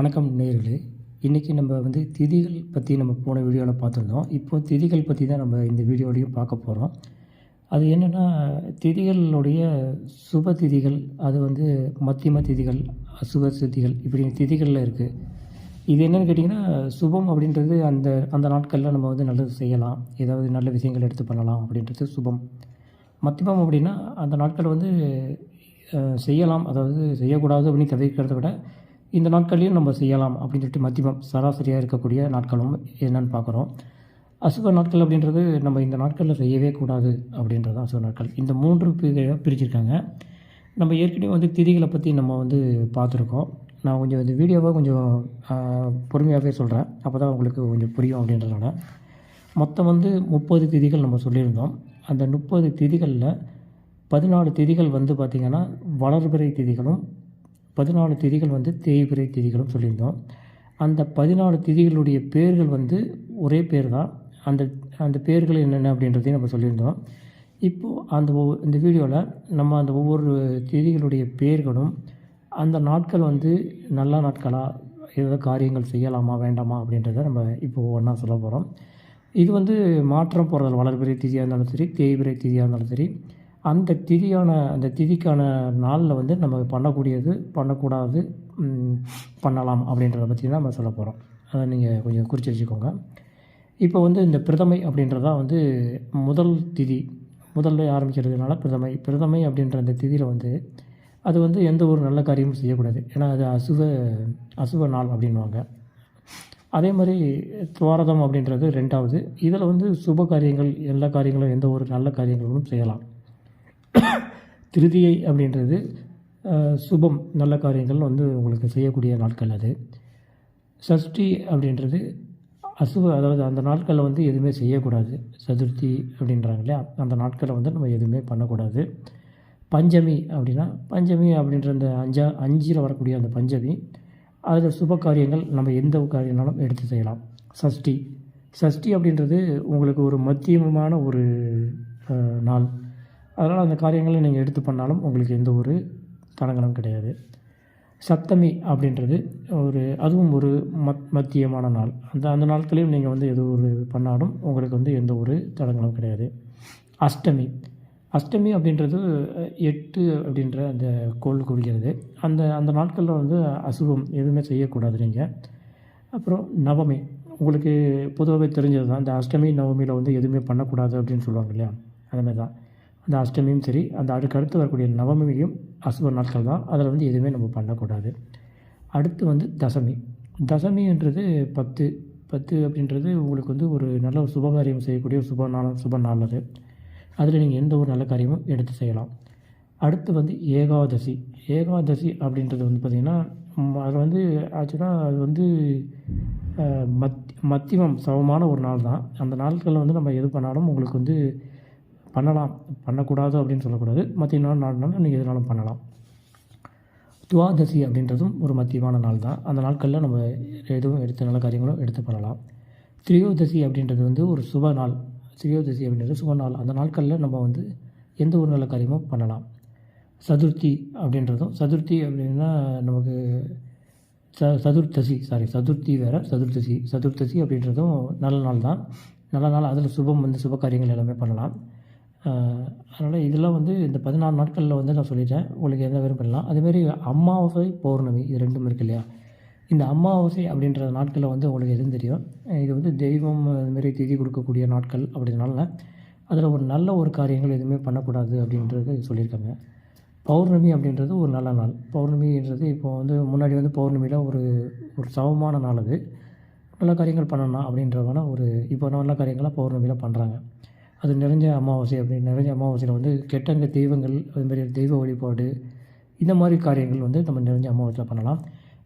வணக்கம் நேர்களே. இன்றைக்கி நம்ம வந்து திதிகள் பற்றி நம்ம போன வீடியோவில் பார்த்துருந்தோம். இப்போ திதிகள் பற்றி தான் நம்ம இந்த வீடியோலையும் பார்க்க போகிறோம் அது என்னென்னா திதிகளுடைய சுப திதிகள் அது வந்து மத்தியம திதிகள் அசுப திதிகள் இப்படி திதிகளில் இருக்குது இது என்னென்னு கேட்டிங்கன்னா சுபம் அப்படின்றது அந்த அந்த நாட்களில் நம்ம வந்து நல்லது செய்யலாம். ஏதாவது நல்ல விஷயங்கள் எடுத்து பண்ணலாம் அப்படின்றது சுபம். மத்தியமம் அப்படின்னா அந்த நாட்கள் வந்து செய்யலாம். அதாவது செய்யக்கூடாது அப்படின்னு தவிர்க்கிறத விட இந்த நாட்களையும் நம்ம செய்யலாம் அப்படின்னு சொல்லிட்டு மத்தியமம் சராசரியாக இருக்கக்கூடிய நாட்களும் என்னன்னு பார்க்குறோம். அசுப நாட்கள் அப்படின்றது நம்ம இந்த நாட்களில் செய்யவே கூடாது அப்படின்றது தான் அசுப நாட்கள். இந்த மூன்று பிரிவாக பிரிச்சிருக்காங்க. நம்ம ஏற்கனவே வந்து திதிகளை பற்றி நம்ம வந்து பார்த்துருக்கோம். நான் கொஞ்சம் இந்த வீடியோவாக கொஞ்சம் பொறுமையாகவே சொல்கிறேன் அப்போ தான் உங்களுக்கு கொஞ்சம் புரியும் அப்படின்றதுனால. மொத்தம் வந்து முப்பது திதிகள் நம்ம சொல்லியிருந்தோம். அந்த முப்பது திதிகளில் பதினாலு திதிகள் வந்து பார்த்திங்கன்னா வளர்பிறை திதிகளும் பதினாலு திதிகள் வந்து தேய்பிறை திதிகளும் சொல்லியிருந்தோம். அந்த பதினாலு திதிகளுடைய பேர்கள் வந்து ஒரே பேர் தான் அந்த அந்த பேர்கள் என்னென்ன அப்படின்றதையும் நம்ம சொல்லியிருந்தோம். இப்போது அந்த ஒவ்வொ- இந்த வீடியோவில் நம்ம அந்த ஒவ்வொரு திதிகளுடைய பேர்களும் அந்த நாட்கள் வந்து நல்ல நாட்களாக ஏதாவது காரியங்கள் செய்யலாமா வேண்டாமா அப்படின்றத நம்ம இப்போ ஒன்றா சொல்ல போகிறோம் இது வந்து மாற்றம் போகிறதில்ல வளர்பிறை திதியாக இருந்தாலும் சரி தேய்பிறை திதியாக இருந்தாலும் சரி. அந்த திதியான அந்த திதிக்கான நாளில் வந்து நம்ம பண்ணக்கூடியது பண்ணக்கூடாது பண்ணலாம் அப்படின்றத பற்றி தான் நம்ம சொல்ல போகிறோம் அதை நீங்கள் கொஞ்சம் குறித்து வச்சுக்கோங்க. இப்போ வந்து இந்த பிரதமை அப்படின்றதான் வந்து முதல் திதி முதல்ல ஆரம்பிக்கிறதுனால பிரதமை. பிரதமை அப்படின்ற அந்த திதியில் வந்து அது வந்து எந்த ஒரு நல்ல காரியமும் செய்யக்கூடாது. ஏன்னா அது அசுவ அசுவ நாள் அப்படின்வாங்க அதே மாதிரி துவாரதம் அப்படின்றது ரெண்டாவது. இதில் வந்து சுப காரியங்கள் எல்லா காரியங்களும் எந்த ஒரு நல்ல காரியங்களும் செய்யலாம். திருதியை அப்படின்றது சுபம் நல்ல காரியங்கள் வந்து உங்களுக்கு செய்யக்கூடிய நாட்கள் அது. சஷ்டி அப்படின்றது அசுவ அதாவது அந்த நாட்களில் வந்து எதுவுமே செய்யக்கூடாது. சதுர்த்தி அப்படின்றாங்க இல்லையா? அந்த நாட்களில் வந்து நம்ம எதுவுமே பண்ணக்கூடாது. பஞ்சமி அப்படின்னா பஞ்சமி அப்படின்ற அந்த அஞ்சா அஞ்சில் வரக்கூடிய அந்த பஞ்சமி அதில் சுப காரியங்கள் நம்ம எந்த காரியம்னாலும் எடுத்து செய்யலாம். சஷ்டி. சஷ்டி அப்படின்றது உங்களுக்கு ஒரு மத்தியமமான ஒரு நாள். அதனால் அந்த காரியங்களை நீங்கள் எடுத்து பண்ணாலும் உங்களுக்கு எந்த ஒரு தடங்களும் கிடையாது. சப்தமி அப்படின்றது ஒரு அதுவும் ஒரு மத் மத்தியமான நாள். அந்த அந்த நாட்களையும் நீங்கள் வந்து எது ஒரு பண்ணாலும் உங்களுக்கு வந்து எந்த ஒரு தடங்களும் கிடையாது. அஷ்டமி. அஷ்டமி அப்படின்றது எட்டு அப்படின்ற அந்த கோள் குறிக்கிறது. அந்த அந்த நாட்களில் வந்து அசுபம் எதுவுமே செய்யக்கூடாது நீங்கள். அப்புறம் நவமி. உங்களுக்கு பொதுவாகவே தெரிஞ்சது தான் இந்த அஷ்டமி நவமியில் வந்து எதுவுமே பண்ணக்கூடாது அப்படின்னு சொல்லுவாங்க இல்லையா? அதுமாதிரி தான். அந்த அஷ்டமியும் சரி அந்த அதுக்கு அடுத்து வரக்கூடிய நவமியும் அசுப நாட்கள் தான். அதில் வந்து எதுவுமே நம்ம பண்ணக்கூடாது. அடுத்து வந்து தசமி. தசமின்றது பத்து. பத்து அப்படின்றது உங்களுக்கு வந்து ஒரு நல்ல ஒரு சுபகாரியம் செய்யக்கூடிய ஒரு சுப நாள் சுப நாள் அது. அதில் நீங்கள் எந்த ஒரு நல்ல காரியமும் எடுத்து செய்யலாம். அடுத்து வந்து ஏகாதசி. ஏகாதசி அப்படின்றது வந்து பார்த்திங்கன்னா அது வந்து ஆக்சுவலாக அது வந்து மத் மத்தியமம் சமமான ஒரு நாள் தான். அந்த நாட்களில் வந்து நம்ம எது பண்ணாலும் உங்களுக்கு வந்து பண்ணலாம். பண்ணக்கூடாது அப்படின்னு சொல்லக்கூடாது. மத்திய நாள் நாள்னாலும் நீங்கள் எதுனாலும் பண்ணலாம். துவாதசி அப்படின்றதும் ஒரு மத்தியமான நாள் தான். அந்த நாட்களில் நம்ம எதுவும் எடுத்த நல்ல காரியங்களும் எடுத்து பண்ணலாம். திரியோதசி அப்படின்றது வந்து ஒரு சுப நாள். திரியோதசி அப்படின்றது சுப நாள். அந்த நாட்களில் நம்ம வந்து எந்த ஒரு நல்ல காரியமும் பண்ணலாம். சதுர்த்தி அப்படின்றதும் சதுர்த்தி அப்படின்னா நமக்கு ச சதுர்த்தசி சாரி சதுர்த்தி வேறு சதுர்த்தசி. சதுர்த்தசி அப்படின்றதும் நல்ல நாள் தான். நல்ல நாள் அதில் சுபம் வந்து சுப காரியங்கள் எல்லாமே பண்ணலாம். அதனால் இதெல்லாம் வந்து இந்த பதினாறு நாட்களில் வந்து நான் சொல்லிட்டேன். உங்களுக்கு எந்த வேறும் பண்ணலாம் அதேமாரி அமாவாசை பௌர்ணமி இது ரெண்டும் இருக்கு இல்லையா? இந்த அமாவாசை அப்படின்ற நாட்களில் வந்து உங்களுக்கு எதுவும் தெரியும். இது வந்து தெய்வம் அதுமாரி திதி கொடுக்கக்கூடிய நாட்கள் அப்படின்றனால அதில் ஒரு நல்ல ஒரு காரியங்கள் எதுவுமே பண்ணக்கூடாது அப்படின்றது சொல்லியிருக்காங்க. பௌர்ணமி அப்படின்றது ஒரு நல்ல நாள். பௌர்ணமின்றது இப்போ வந்து முன்னாடி வந்து பௌர்ணமியில் ஒரு ஒரு சமமான நாள் அது. நல்ல காரியங்கள் பண்ணணும் அப்படின்றதான ஒரு இப்போ நல்ல காரியங்களாக பௌர்ணமியில் பண்ணுறாங்க அது நிறைஞ்ச அமாவாசை அப்படி நிறைஞ்ச அமாவாசையில் வந்து கெட்டங்க தெய்வங்கள் அதுமாரி தெய்வ வழிபாடு இந்த மாதிரி காரியங்கள் வந்து நம்ம நிறைஞ்ச அமாவாசையில் பண்ணலாம்.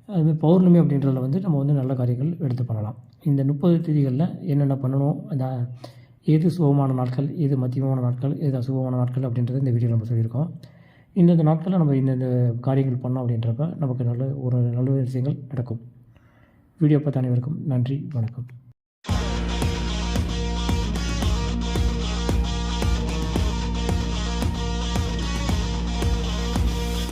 அதுமாதிரி பௌர்ணமி அப்படின்றதில் வந்து நம்ம வந்து நல்ல காரியங்கள் எடுத்து பண்ணலாம். இந்த முப்பது தேதிகளில் என்னென்ன பண்ணணும் அந்த எது சுபமான நாட்கள் எது மத்தியமான நாட்கள் எது அசுபமான நாட்கள் அப்படின்றத இந்த வீடியோவில் நம்ம சொல்லியிருக்கோம். இந்தந்த நாட்களில் நம்ம இந்தந்த காரியங்கள் பண்ணோம் அப்படின்றப்ப நமக்கு நல்ல ஒரு நல்ல விஷயங்கள் நடக்கும். வீடியோ பார்த்த அனைவருக்கும் நன்றி வணக்கம்.